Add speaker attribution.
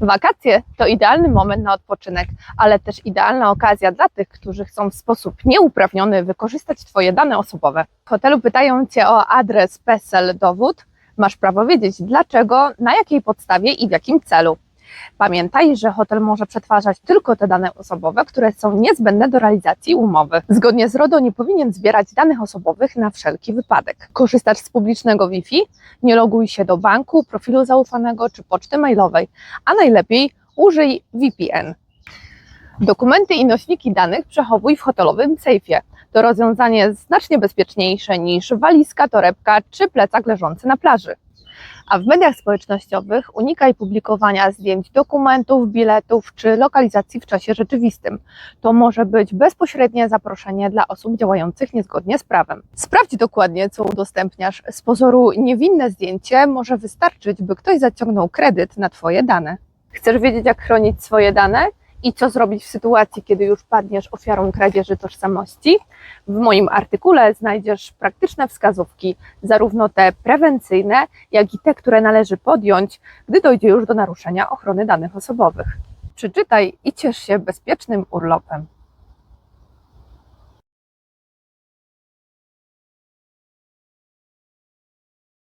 Speaker 1: Wakacje to idealny moment na odpoczynek, ale też idealna okazja dla tych, którzy chcą w sposób nieuprawniony wykorzystać Twoje dane osobowe. W hotelu pytają Cię o adres, PESEL, dowód. Masz prawo wiedzieć dlaczego, na jakiej podstawie i w jakim celu. Pamiętaj, że hotel może przetwarzać tylko te dane osobowe, które są niezbędne do realizacji umowy. Zgodnie z RODO nie powinien zbierać danych osobowych na wszelki wypadek. Korzystasz z publicznego Wi-Fi? Nie loguj się do banku, profilu zaufanego czy poczty mailowej, a najlepiej użyj VPN. Dokumenty i nośniki danych przechowuj w hotelowym sejfie. To rozwiązanie znacznie bezpieczniejsze niż walizka, torebka czy plecak leżący na plaży. A w mediach społecznościowych unikaj publikowania zdjęć dokumentów, biletów czy lokalizacji w czasie rzeczywistym. To może być bezpośrednie zaproszenie dla osób działających niezgodnie z prawem. Sprawdź dokładnie, co udostępniasz. Z pozoru niewinne zdjęcie może wystarczyć, by ktoś zaciągnął kredyt na Twoje dane. Chcesz wiedzieć, jak chronić swoje dane? I co zrobić w sytuacji, kiedy już padniesz ofiarą kradzieży tożsamości? W moim artykule znajdziesz praktyczne wskazówki, zarówno te prewencyjne, jak i te, które należy podjąć, gdy dojdzie już do naruszenia ochrony danych osobowych. Przeczytaj i ciesz się bezpiecznym urlopem.